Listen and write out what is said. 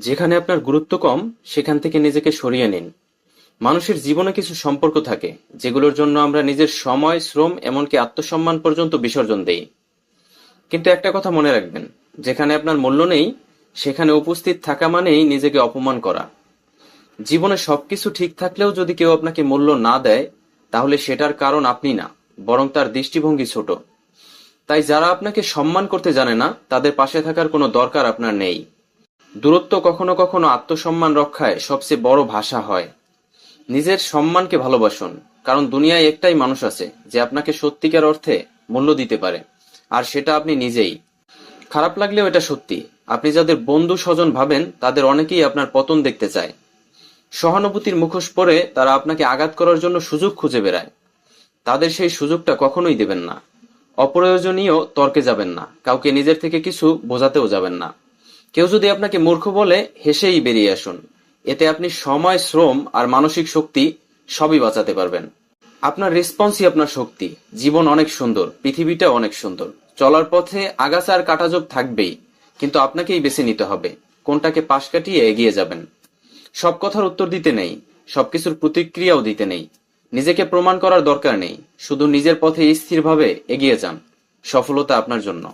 যেখানে আপনার গুরুত্ব কম, সেখান থেকে নিজেকে সরিয়ে নিন। মানুষের জীবনে কিছু সম্পর্ক থাকে, যেগুলোর জন্য আমরা নিজের সময়, শ্রম, এমনকি আত্মসম্মান পর্যন্ত বিসর্জন দেই। কিন্তু একটা কথা মনে রাখবেন, যেখানে আপনার মূল্য নেই, সেখানে উপস্থিত থাকা মানেই নিজেকে অপমান করা। জীবনে সবকিছু ঠিক থাকলেও যদি কেউ আপনাকে মূল্য না দেয়, তাহলে সেটার কারণ আপনি না, বরং তার দৃষ্টিভঙ্গি ছোট। তাই যারা আপনাকে সম্মান করতে জানে না, তাদের পাশে থাকার কোনো দরকার আপনার নেই। দূরত্ব কখনো কখনো আত্মসম্মান রক্ষায় সবচেয়ে বড় ভাষা হয়। নিজের সম্মানকে ভালোবাসুন, কারণ দুনিয়ায় একটাই মানুষ আছে, যে আপনাকে সত্যিকার অর্থে মূল্য দিতে পারে, আর সেটা আপনি নিজেই। খারাপ লাগলেও এটা সত্যি। আপনি যাদের বন্ধু স্বজন ভাবেন, তাদের অনেকেই আপনার পতন দেখতে চায়। সহানুভূতির মুখোশ পরে তারা আপনাকে আঘাত করার জন্য সুযোগ খুঁজে বেড়ায়। তাদের সেই সুযোগটা কখনোই দেবেন না। অপ্রয়োজনীয় তর্কে যাবেন না। কাউকে নিজের থেকে কিছু বোঝাতেও যাবেন না। কেউ যদি আপনাকে মূর্খ বলে, হেসেই বেরিয়ে আসুন। এতে আপনি সময়, শ্রম আর মানসিক শক্তি সবই বাঁচাতে পারবেন। আপনার রেসপন্সই আপনার শক্তি। জীবন অনেক সুন্দর পৃথিবীটা অনেক সুন্দর। চলার পথে আগাছা আর কাটাজোক থাকবেই, কিন্তু আপনাকেই বেছে নিতে হবে, কোনটাকে পাশ কাটিয়ে এগিয়ে যাবেন। সব কথার উত্তর দিতে নেই, সবকিছুর প্রতিক্রিয়াও দিতে নেই। নিজেকে প্রমাণ করার দরকার নেই, শুধু নিজের পথে স্থিরভাবে এগিয়ে যান। সফলতা আপনার জন্য।